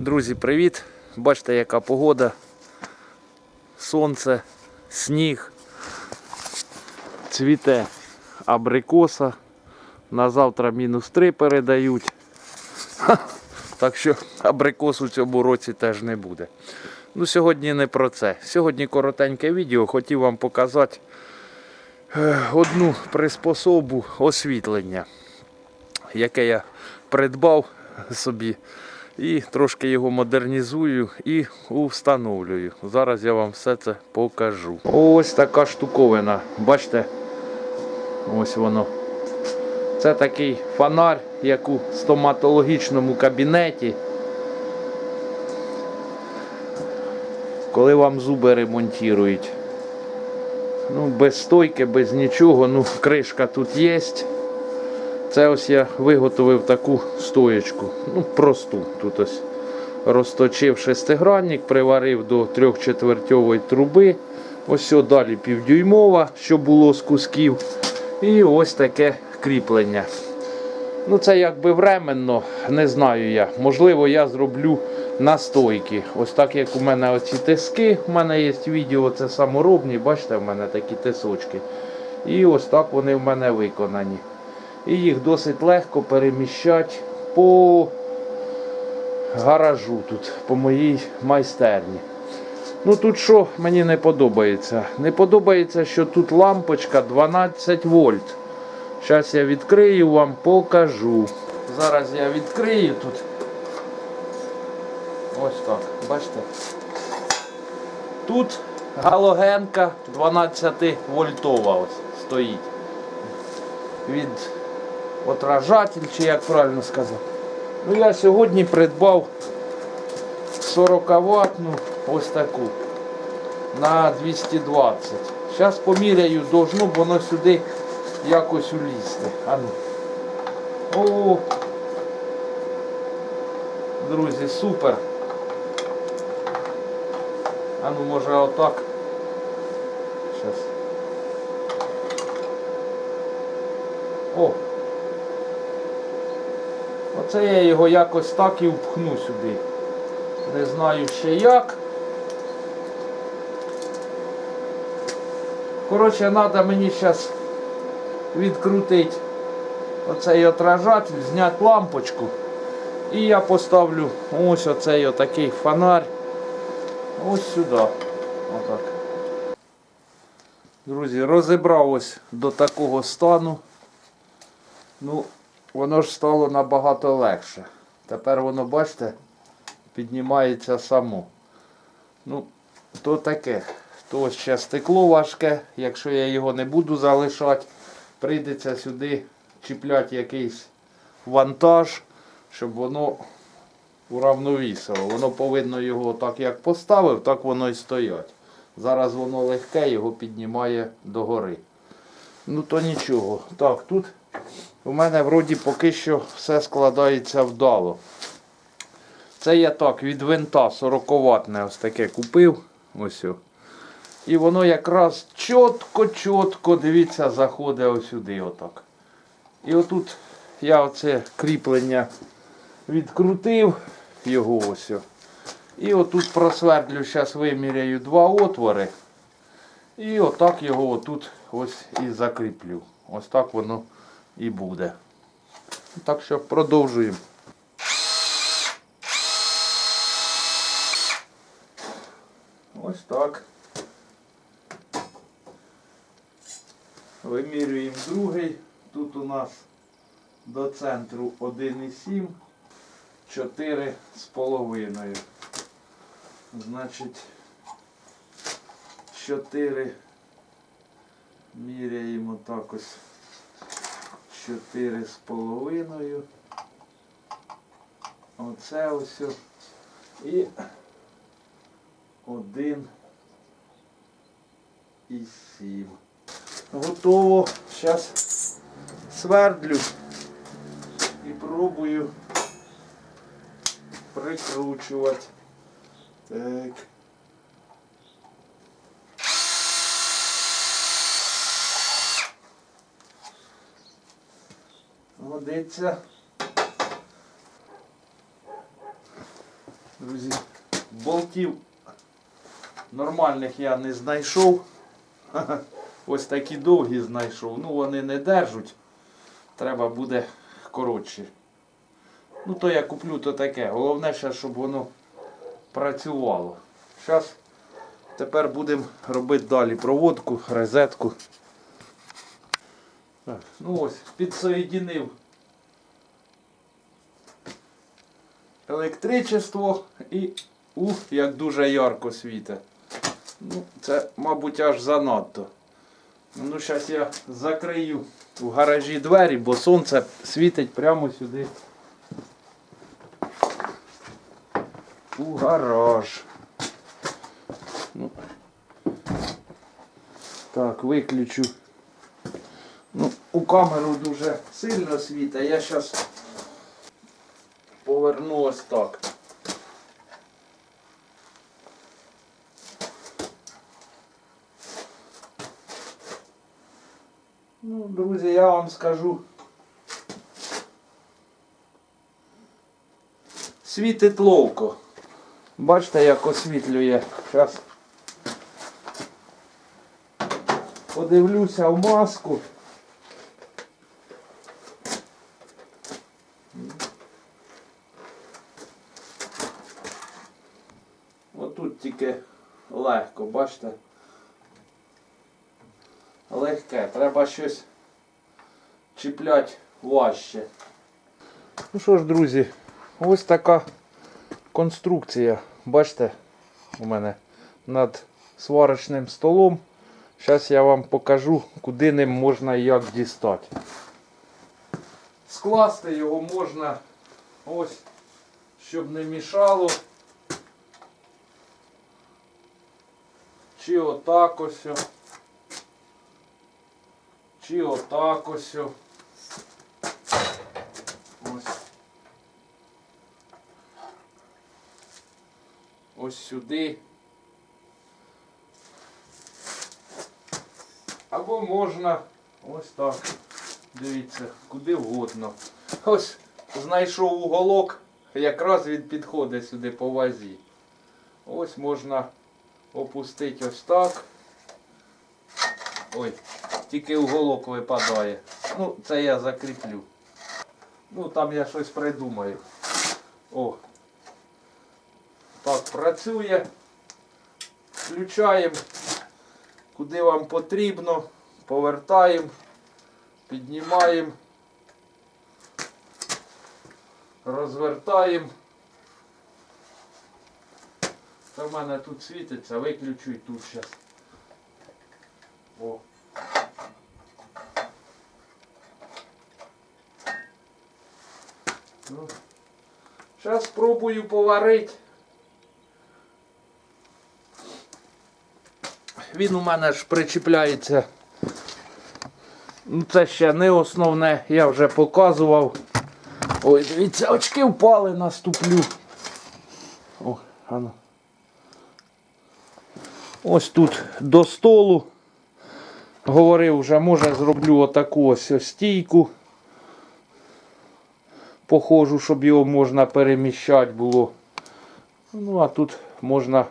Друзі, привіт! Бачите, яка погода. Сонце, сніг, цвіте абрикоса. На завтра мінус 3 передають. Ха, Так що абрикос у цьому році теж не буде. Ну, сьогодні не про це. Сьогодні коротеньке відео. Хотів вам показати е, одну приспособу освітлення, яке я придбав собі. І трошки його модернізую і встановлюю. Зараз я вам все це покажу. Ось така штуковина. Бачите? Ось воно. Це такий фонарь, як у стоматологічному кабінеті. Коли вам зуби ремонтують. Ну, без стойки, без нічого. Ну, кришка тут є. Це ось я виготовив таку стоєчку. Ну, просту. Тут ось розточив шестигранник, приварив до трьохчетвертьової труби. Ось далі півдюймова, що було з кусків. І ось таке кріплення. Ну, це якби временно, не знаю я. Можливо, я зроблю настойки. Ось так як у мене оці тиски. У мене є відео, це саморобні, бачите, в мене такі тисочки. І ось так вони в мене виконані. І їх досить легко переміщати по гаражу тут, по моїй майстерні. Ну тут що мені не подобається? Не подобається, що тут лампочка 12 вольт. Зараз я відкрию вам, покажу. Зараз я відкрию тут. Ось так, бачите? Тут галогенка 12 вольтова ось стоїть. Від отражатель, чи як правильно сказати. Ну я сьогодні придбав 40 ватну ось таку на 220. Зараз поміряю, должно б воно сюди якось улізти. А ну. О, друзі, супер. А ну може отак. Зараз. О! Оце я його якось так і впхну сюди. Не знаю ще як. Коротше, треба мені зараз відкрутити оцей отражатель, зняти лампочку. І я поставлю ось оцей отакий фонарь. Ось сюди. Отак. Друзі, розібрав ось до такого стану. Ну, воно ж стало набагато легше. Тепер воно, бачите, піднімається само. Ну, то таке. То ще стекло важке, якщо я його не буду залишати, прийдеться сюди чіпляти якийсь вантаж, щоб воно уравновісило. Воно повинно його так як поставив, так воно і стоять. Зараз воно легке, його піднімає догори. Ну то нічого. Так, тут у мене вроді поки що все складається вдало. Це я так від винта 40 ватне ось таке купив. Ось. І воно якраз чітко-чітко, дивіться, заходить ось сюди отак. І отут я оце кріплення відкрутив його ось. І отут просвердлю, зараз виміряю два отвори. І отак його отут ось і закріплю. Ось так воно і буде. Так що продовжуємо. Ось так. Вимірюємо другий. Тут у нас до центру 1,7, 4 з половиною. Значить, 4 міряємо так ось 4 з половиною. Оце ось. І один і сім. Готово. Зараз свердлю і пробую прикручувати. Так. Годиться. Друзі, болтів нормальних я не знайшов. Ось такі довгі знайшов. Ну вони не держуть. Треба буде коротше. Ну то я куплю то таке. Головне ще, щоб воно працювало. Зараз тепер будемо робити далі проводку, розетку. Ну ось, підсоєдинив електричество і ух, як дуже ярко світить. Ну, це, мабуть, аж занадто. Ну, зараз я закрию в гаражі двері, бо сонце світить прямо сюди. У гараж. Ну. Так, виключу. У камеру дуже сильно світить. Я зараз поверну ось так. Ну, друзі, я вам скажу. Світить ловко. Бачите, як освітлює. Зараз подивлюся в маску. Отут тільки легко, бачите? Легке, треба щось чіпляти важче. Ну що ж, друзі, ось така конструкція. Бачите, у мене над сварочним столом. Зараз я вам покажу, куди ним можна і як дістати. Скласти його можна ось, щоб не мішало. Чи отак ось. Чи отак ось. Ось. Ось сюди. Або можна ось так. Дивіться, куди вгодно. Ось знайшов уголок, якраз він підходить сюди по вазі. Ось можна опустити ось так. Ой, тільки уголок випадає. Ну, це я закріплю. Ну, там я щось придумаю. О. Так, працює. Включаємо, куди вам потрібно. Повертаємо, піднімаємо, розвертаємо. Це в мене тут світиться, виключу і тут зараз. О. Ну, зараз спробую поварити. Він у мене ж причіпляється. Ну, це ще не основне, я вже показував. Ой, дивіться, очки впали, наступлю. О, ану. Ось тут до столу. Говорив вже, може зроблю отаку ось стійку. Похожу, щоб його можна переміщати було. Ну, а тут можна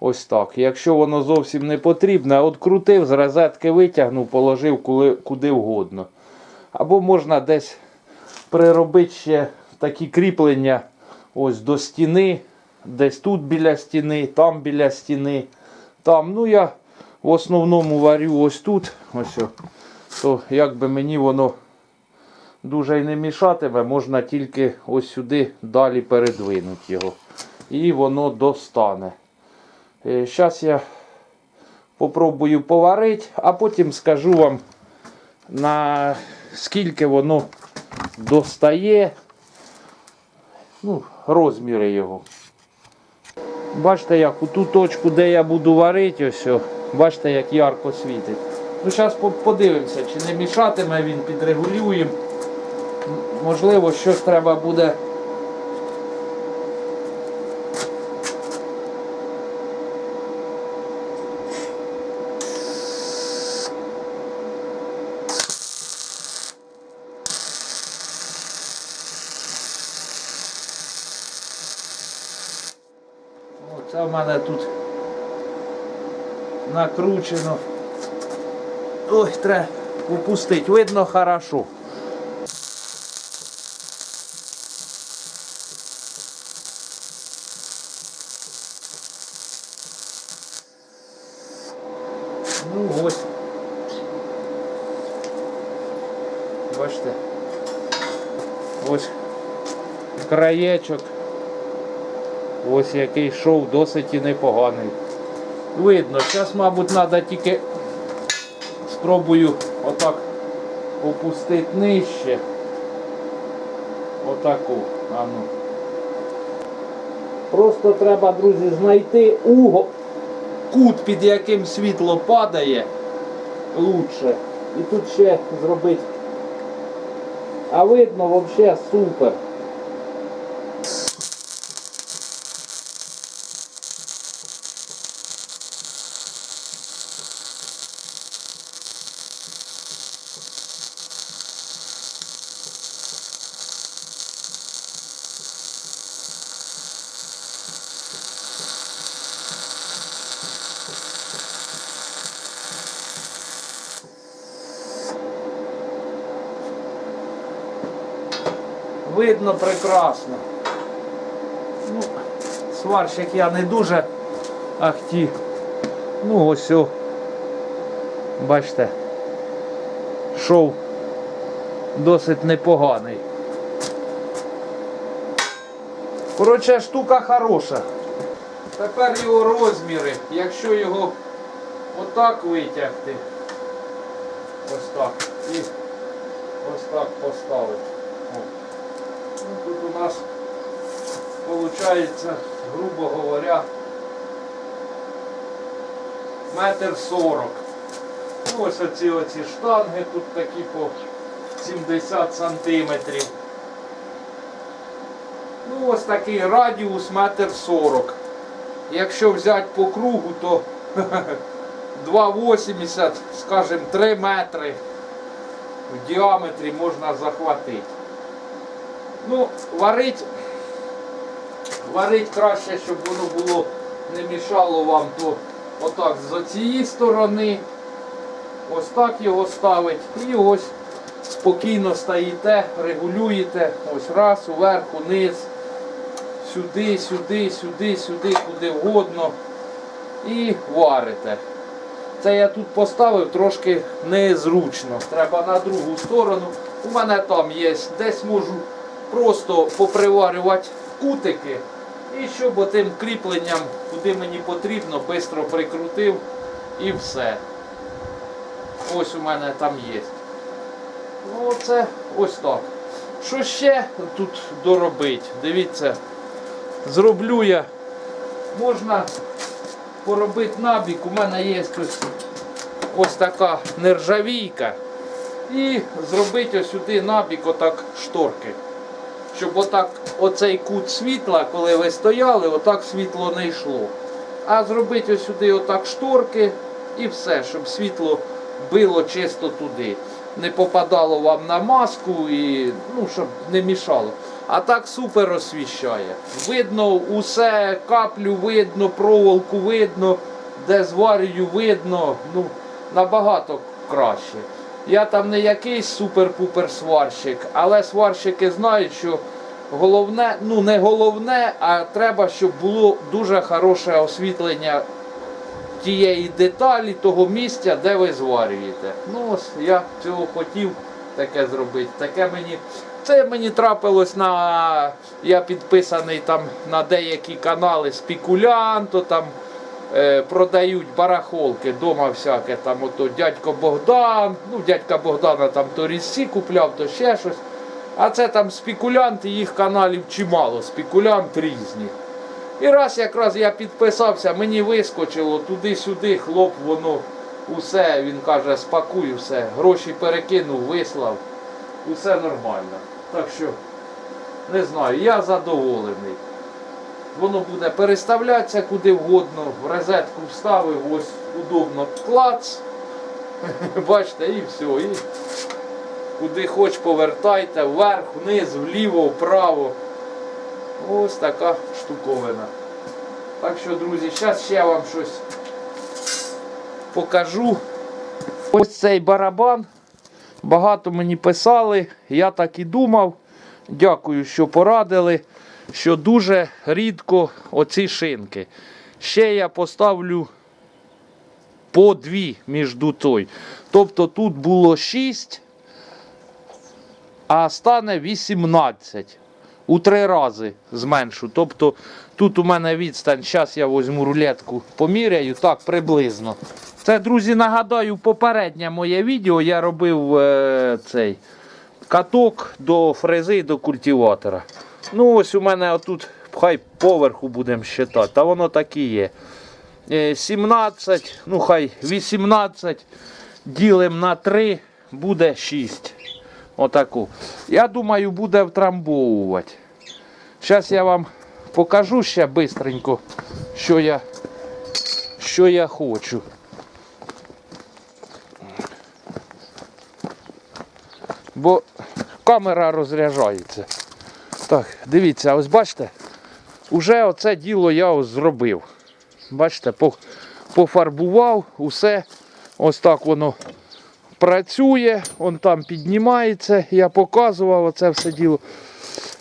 ось так. Якщо воно зовсім не потрібне, от крутив, з розетки витягнув, положив куди, куди вгодно. Або можна десь приробити ще такі кріплення ось до стіни, десь тут біля стіни, там біля стіни. Там, ну я в основному варю ось тут. Ось, о. то якби мені воно дуже й не мішатиме, можна тільки ось сюди далі передвинути його. І воно достане. Зараз я попробую поварити, а потім скажу вам, на скільки воно достає. Ну, розміри його. Бачите, як у ту точку, де я буду варити, ось, бачите, як ярко світить. Ну, зараз подивимося, чи не мішатиме він, підрегулюємо. Можливо, щось треба буде. Це в мене тут накручено. Ой, треба упустити. Видно хорошо. Ну ось. Бачите. Ось краєчок. Ось який шов досить і непоганий. Видно, зараз, мабуть, треба тільки спробую отак опустити нижче. Отаку. А ну. Просто треба, друзі, знайти угол, кут, під яким світло падає лучше. І тут ще зробити. А видно взагалі супер. Видно прекрасно. Ну, сварщик я не дуже ахті. Ну ось о. Бачите. Шов досить непоганий. Коротше, штука хороша. Тепер його розміри. Якщо його отак витягти, ось так, і ось так поставити. О. Ну, тут у нас виходить, грубо говоря, метр сорок. Ну, ось оці оці штанги тут такі по 70 сантиметрів. Ну, ось такий радіус метр сорок. Якщо взяти по кругу, то 2,80, скажімо, 3 метри в діаметрі можна захватити. Ну, варить, варить краще, щоб воно було не мішало вам, то отак з цієї сторони, ось так його ставить і ось спокійно стоїте, регулюєте, ось раз, уверх, униз, сюди, сюди, сюди, сюди, куди вгодно. І варите. Це я тут поставив трошки незручно. Треба на другу сторону. У мене там є, десь можу просто поприварювати кутики. І щоб отим кріпленням, куди мені потрібно, швидко прикрутив і все. Ось у мене там є. Ну це ось так. Що ще тут доробити? Дивіться, зроблю я. Можна поробити набік. У мене є ось, ось така нержавійка. І зробити ось сюди набік отак шторки. Щоб отак оцей кут світла, коли ви стояли, отак світло не йшло. А зробити сюди отак шторки і все, щоб світло било чисто туди. Не попадало вам на маску і ну, щоб не мішало. А так супер освіщає. Видно усе, каплю видно, проволоку видно, де зварюю видно, ну, набагато краще. Я там не якийсь супер-пупер сварщик, але сварщики знають, що головне, ну не головне, а треба, щоб було дуже хороше освітлення тієї деталі, того місця, де ви зварюєте. Ну ось я цього хотів таке зробити. Таке мені. Це мені трапилось на. Я підписаний там на деякі канали спекулянто, там продають барахолки дома всяке. Там ото дядько Богдан, ну дядька Богдана там то різці купляв, то ще щось. А це там спекулянти, їх каналів чимало, спекулянт різні. І раз якраз я підписався, мені вискочило туди-сюди, хлоп, воно усе, він каже, спакуй все, гроші перекинув, вислав, усе нормально. Так що, не знаю, я задоволений. Воно буде переставлятися куди вгодно, в розетку вставив, ось удобно клац. Бачите, і все. І куди хоч повертайте, вверх, вниз, вліво, вправо. Ось така штуковина. Так що, друзі, зараз ще вам щось покажу. Ось цей барабан. Багато мені писали, я так і думав. Дякую, що порадили, що дуже рідко оці шинки. Ще я поставлю по дві між той. Тобто тут було 6, а стане 18. У три рази зменшу. Тобто тут у мене відстань. Зараз я візьму рулетку, поміряю так приблизно. Це, друзі, нагадаю, попереднє моє відео я робив е, цей каток до фрези до культиватора. Ну, ось у мене отут, хай поверху будемо считати, та воно так і є. Е, 17, ну хай 18, ділимо на 3, буде 6. Отаку. Я думаю, буде втрамбовувати. Зараз я вам покажу ще бистренько, що я, що я хочу. Бо камера розряджається. Так, дивіться, ось бачите, уже оце діло я ось зробив. Бачите, пофарбував, усе. Ось так воно працює, он там піднімається, я показував оце все діло.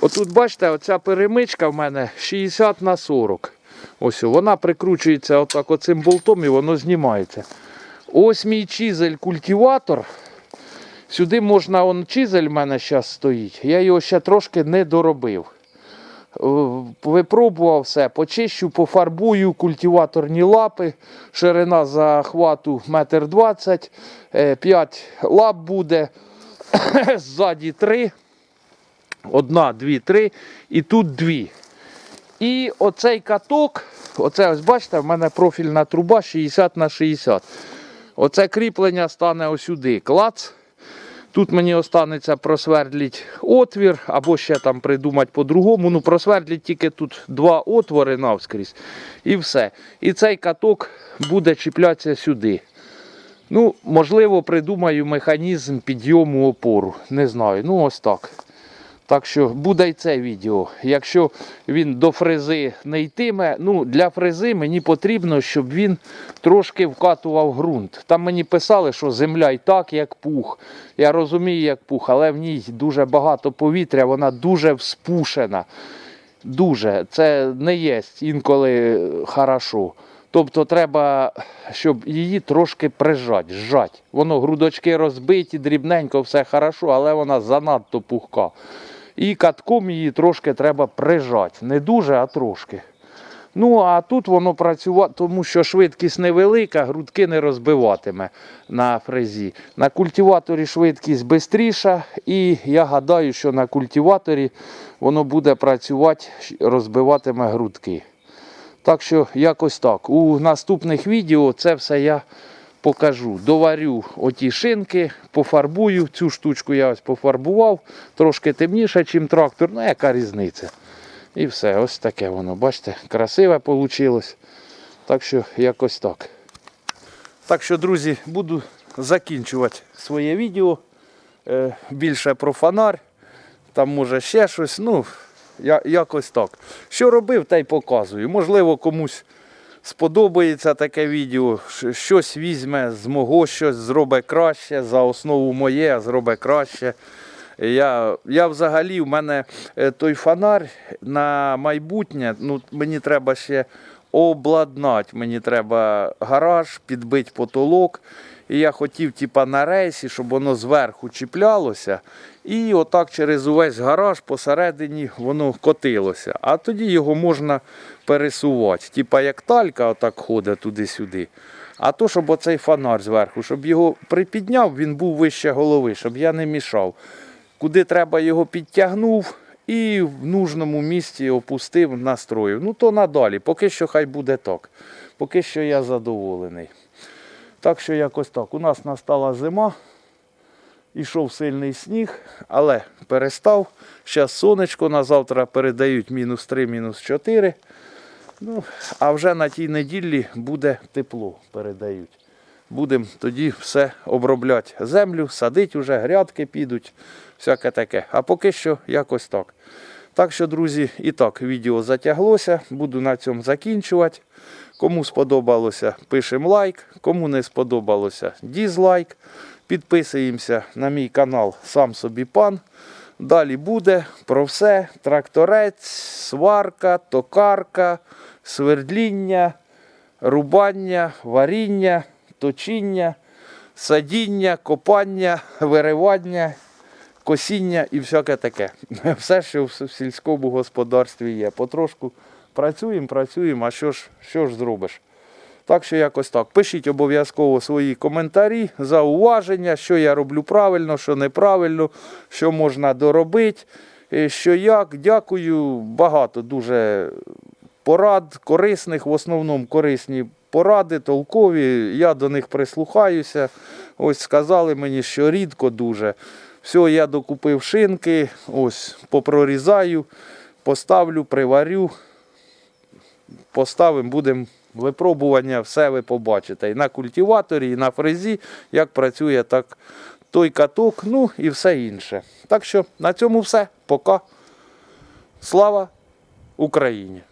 Отут, бачите, оця перемичка в мене 60 на 40. Ось вона прикручується отак оцим болтом і воно знімається. Ось мій чизель культиватор. Сюди можна, он чизель в мене зараз стоїть. Я його ще трошки не доробив. Е, Випробував все, почищу, пофарбую культиваторні лапи, ширина захвату 1,20 м, 5 лап буде, ззаді 3, одна, дві, три, і тут дві. І оцей каток, оце ось бачите, в мене профільна труба 60 на 60. Оце кріплення стане осюди. Клац. Тут мені останеться просвердліть отвір, або ще там придумати по-другому. Ну, просвердліть тільки тут два отвори навскрізь. І все. І цей каток буде чіплятися сюди. Ну, можливо, придумаю механізм підйому опору. Не знаю. Ну, ось так. Так що буде і це відео. Якщо він до фрези не йтиме, ну для фрези мені потрібно, щоб він трошки вкатував ґрунт. Там мені писали, що земля і так, як пух. Я розумію, як пух, але в ній дуже багато повітря, вона дуже вспушена. Дуже. Це не є інколи хорошо. Тобто треба, щоб її трошки прижати, зжати. Воно грудочки розбиті, дрібненько, все хорошо, але вона занадто пухка. І катком її трошки треба прижати. Не дуже, а трошки. Ну, а тут воно працювати, тому що швидкість невелика, грудки не розбиватиме на фрезі. На культиваторі швидкість швидша, і я гадаю, що на культиваторі воно буде працювати, розбиватиме грудки. Так що якось так. У наступних відео це все я покажу. Доварю оті шинки, пофарбую. Цю штучку я ось пофарбував. Трошки темніше, ніж трактор. Ну, яка різниця? І все, ось таке воно. Бачите, красиве вийшло. Так що якось так. Так що, друзі, буду закінчувати своє відео. Е, більше про фонарь. Там може ще щось. Ну, я, якось так. Що робив, та й показую. Можливо, комусь сподобається таке відео. Щось візьме з мого, щось зробить краще. За основу моє, зробить краще. Я, я взагалі, в мене е, той фонарь на майбутнє, ну, мені треба ще обладнати. Мені треба гараж, підбити потолок. І я хотів, типа, на рейсі, щоб воно зверху чіплялося. І отак через увесь гараж посередині воно котилося. А тоді його можна пересувати. Типа як талька отак ходить туди-сюди. А то, щоб оцей фонар зверху, щоб його припідняв, він був вище голови, щоб я не мішав. Куди треба його підтягнув і в нужному місці опустив, настроїв. Ну то надалі. Поки що хай буде так. Поки що я задоволений. Так що якось так. У нас настала зима, ішов сильний сніг, але перестав. Зараз сонечко на завтра передають мінус 3, мінус 4. Ну, а вже на тій неділі буде тепло, передають. Будемо тоді все обробляти. Землю, садити вже, грядки підуть, всяке таке. А поки що якось так. Так що, друзі, і так, відео затяглося. Буду на цьому закінчувати. Кому сподобалося, пишемо лайк. Кому не сподобалося, дізлайк. Підписуємося на мій канал Сам собі пан. Далі буде про все: тракторець, сварка, токарка, свердління, рубання, варіння, точіння, садіння, копання, виривання, косіння і всяке таке. Все, що в сільському господарстві є. Потрошку працюємо, працюємо, а що ж, що ж зробиш? Так що якось так. Пишіть обов'язково свої коментарі, зауваження, що я роблю правильно, що неправильно, що можна доробити, е, що як. Дякую. Багато дуже порад корисних, в основному корисні поради, толкові. Я до них прислухаюся. Ось сказали мені, що рідко дуже. Все, я докупив шинки, ось попрорізаю, поставлю, приварю поставимо, будемо випробування, все ви побачите. І на культиваторі, і на фрезі, як працює так той каток, ну і все інше. Так що на цьому все. Пока. Слава Україні!